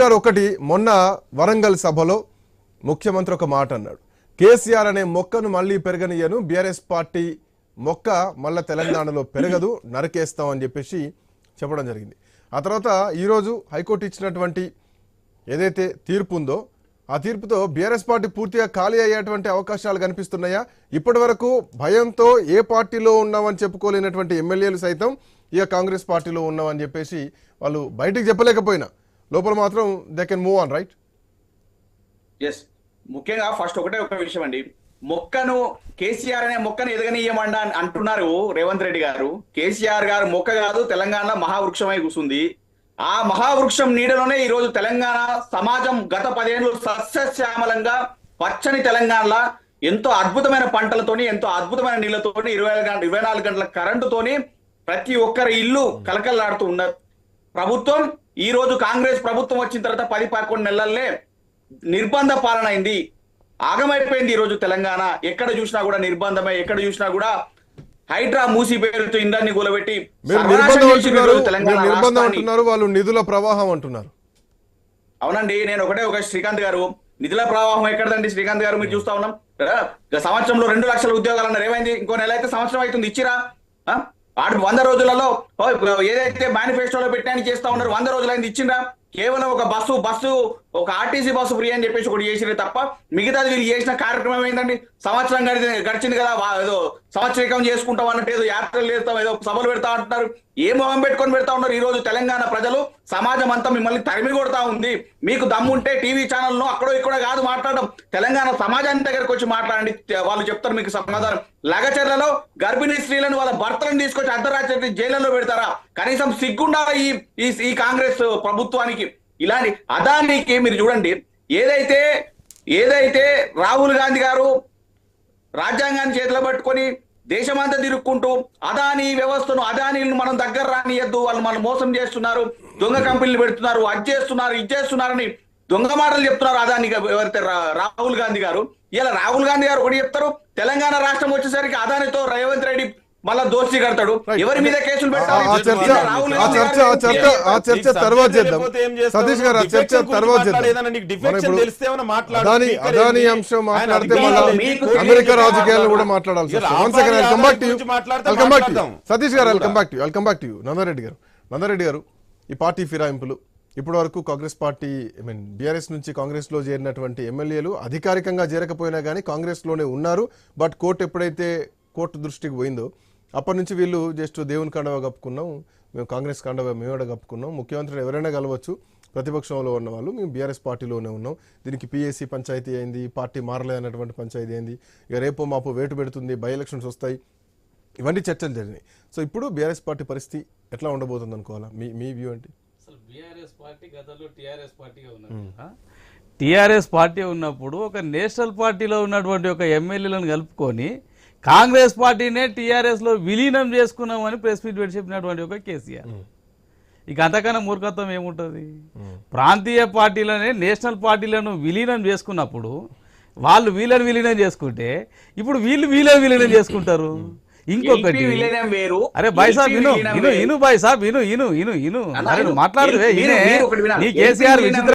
గారు ఒకటి మొన్న వరంగల్ సభలో ముఖ్యమంత్రి ఒక మాట అన్నాడు. కేసీఆర్ అనే మొక్కను మళ్ళీ పెరగనియను బీఆర్ఎస్ పార్టీ మొక్క మళ్ళా తెలంగాణలో పెరగదు నరకేస్తాం అని చెప్పేసి చెప్పడం జరిగింది. ఆ తర్వాత ఈరోజు హైకోర్టు ఇచ్చినటువంటి ఏదైతే తీర్పు ఉందో ఆ తీర్పుతో బీఆర్ఎస్ పార్టీ పూర్తిగా ఖాళీ అయ్యేటువంటి అవకాశాలు కనిపిస్తున్నాయా? ఇప్పటి వరకు భయంతో ఏ పార్టీలో ఉన్నామని చెప్పుకోలేనటువంటి ఎమ్మెల్యేలు సైతం ఇక కాంగ్రెస్ పార్టీలో ఉన్నామని చెప్పేసి వాళ్ళు బయటికి చెప్పలేకపోయినా. లోపల మాత్రం they can move on right yes ముఖ్యంగా ఫస్ట్ ఒకటే ఒక విషయం అండి. మొక్కను కేసీఆర్ అనే మొక్కను ఎదగనీయమండ అని అంటున్నారు రేవంత్ రెడ్డి గారు. కేసీఆర్ గారు మొక్క కాదు తెలంగాణ మహావృక్షమై కూర్చుంది ఆ మహావృక్షం నీడలోనే ఈ రోజు తెలంగాణ సమాజం గత పదేళ్ళు సస్యశ్యామలంగా పచ్చని తెలంగాణలో ఎంతో అద్భుతమైన పంటలతోని ఎంతో అద్భుతమైన నీళ్ళతోని ఇరవై గంటల ఇరవై నాలుగు గంటల కరెంటుతోని ప్రతి ఒక్కరి ఇల్లు కలకలలాడుతూ ఉన్నారు ప్రభుత్వం ఈ రోజు కాంగ్రెస్ ప్రభుత్వం వచ్చిన తర్వాత పది పదకొండు నెలల్లే నిర్బంధ పాలన అయింది. ఆగమైపోయింది ఈ రోజు తెలంగాణ. ఎక్కడ చూసినా కూడా నిర్బంధమే ఎక్కడ చూసినా కూడా హైడ్రా మూసి పేరుతో ఇంద్రాన్ని కూలబెట్టి నిర్బంధం అంటున్నారు వాళ్ళు నిధుల ప్రవాహం అంటున్నారు. అవునండి నేను ఒకటే ఒక శ్రీకాంత్ గారు. నిధుల ప్రవాహం ఎక్కడదండి శ్రీకాంత్ గారు? మీరు చూస్తా ఉన్నాం. సంవత్సరంలో రెండు లక్షల ఉద్యోగాలు అన్నారు. ఏమైంది? ఇంకో నెల అయితే సంవత్సరం అవుతుంది. ఇచ్చిరా? వంద రోజులలో ఓ, ఏదైతే మేనిఫెస్టోలో పెట్టాను చేస్తా ఉన్నారు వంద రోజులైంది ఇచ్చిందా కేవలం ఒక బస్సు బస్సు ఒక ఆర్టీసీ బస్సు ఫ్రీ అని చెప్పేసి ఒకటి చేసిరే తప్ప మిగతాది వీళ్ళు చేసిన కార్యక్రమం ఏంటండి సంవత్సరం గడి గడిచింది కదా ఏదో సంవత్సరికం చేసుకుంటాం అన్నట్టు ఏదో యాత్రలు చేస్తాం ఏదో సభలు పెడతా అంటున్నారు. ఏ మొహం పెట్టుకొని పెడతా ఉన్నారు ఈ రోజు తెలంగాణ ప్రజలు? సమాజం అంతా మిమ్మల్ని తరిమి కొడతా ఉంది. మీకు దమ్ముంటే టీవీ ఛానల్లో అక్కడో ఇక్కడ కాదు మాట్లాడడం. తెలంగాణ సమాజాన్ని దగ్గరకు వచ్చి మాట్లాడండి. వాళ్ళు చెప్తారు మీకు సమాధానం. లగచర్లలో గర్భిణీ స్త్రీలను వాళ్ళ భర్తలను తీసుకొచ్చి రెడ్డి జైళ్ళలో పెడతారా? కనీసం సిగ్గుండాలా ఈ ఈ- కాంగ్రెస్ ప్రభుత్వానికి? ఇలాంటి అదానికి మీరు చూడండి. ఏదైతే ఏదైతే రాహుల్ గాంధీ గారు రాజ్యాంగాన్ని చేతిలో పట్టుకొని దేశమంతా తిరుక్కుంటూ అదాని వ్యవస్థను అదానీలను మనం దగ్గర రానియద్దు వాళ్ళు మనం మోసం చేస్తున్నారు దొంగ కంపెనీలు పెడుతున్నారు అది చేస్తున్నారు ఇది చేస్తున్నారని దొంగ మాటలు చెప్తున్నారు అదాని ఎవరైతే రాహుల్ గాంధీ గారు. ఇలా రాహుల్ గాంధీ గారు ఒకటి చెప్తారు తెలంగాణ రాష్ట్రం వచ్చేసరికి అదానితో రేవంత్ రెడ్డి మళ్ళా దోషి కడతాడు. ఎవరి మీద కేసులు ఆ చర్చ ఆ చర్చ గారు ఆ చర్చ తర్వాత చేద్దాం? సతీష్ ఆ చర్చ తర్వాత. అదాని అదాని? అంశం మాట్లాడితే మళ్ళా అమెరికా రాజకీయాలను కూడా. మాట్లాడాల్సి one second back to back to. Satish గారు ఐ కూడా. Come back to I come back to Nandareddy గారు నందారెడ్డి గారు ఈ పార్టీ ఫిరాయింపులు ఇప్పటి వరకు Congress party I mean BRS నుంచి కాంగ్రెస్లో చేరినటువంటి ఎమ్మెల్యేలు అధికారికంగా చేరకపోయినా కానీ కాంగ్రెస్లోనే ఉన్నారు బట్ కోర్టు ఎప్పుడైతే కోర్టు దృష్టికి పోయిందో అప్పటి నుంచి వీళ్ళు జస్ట్ దేవుని కండవ కప్పుకున్నాం మేము కాంగ్రెస్ కండవ మేము కూడా కప్పుకున్నాం. ముఖ్యమంత్రిని ఎవరైనా కలవచ్చు ప్రతిపక్షంలో ఉన్న వాళ్ళు మేము బీఆర్ఎస్ పార్టీలోనే ఉన్నాం. దీనికి పిఎస్సి పంచాయతీ అయింది పార్టీ మారలే అన్నటువంటి పంచాయతీ అయింది. ఇక రేపో మాపు వేటు పెడుతుంది బై ఎలక్షన్స్ వస్తాయి. ఇవన్నీ చర్చలు జరిగినాయి. సో ఇప్పుడు బీఆర్ఎస్ పార్టీ పరిస్థితి ఎట్లా ఉండబోతుంది అనుకోవాలా? మీ మీ వ్యూ బీఆర్ఎస్ పార్టీ గతంలో టీఆర్ఎస్ పార్టీగా టీఆర్ఎస్ పార్టీ ఉన్నప్పుడు ఒక నేషనల్ పార్టీలో ఉన్నటువంటి ఒక ఎమ్మెల్యేలను కలుపుకొని కాంగ్రెస్ పార్టీనే టీఆర్ఎస్లో విలీనం చేసుకున్నామని ప్రెస్ మీట్ పెట్టి చెప్పినటువంటి ఒక కేసీఆర్. ఇక అంతకన్నా మూర్ఖత్వం ఏముంటుంది? ప్రాంతీయ పార్టీలనే నేషనల్ పార్టీలను విలీనం చేసుకున్నప్పుడు వాళ్ళు వీళ్ళని విలీనం చేసుకుంటే ఇప్పుడు వీళ్ళు వీళ్ళని విలీనం చేసుకుంటారు. ఇంకొకటి LP విలీనం వేరు అరే బాయ్ సాబ్ LP విను విలీనం ఇను బాయ్ సాబ్ ఇను ఇను ఇను. అరే. మాట్లాడదు మీరు- మీరు ఒకటి వినాలి. నీ కేసీఆర్ విచిత్ర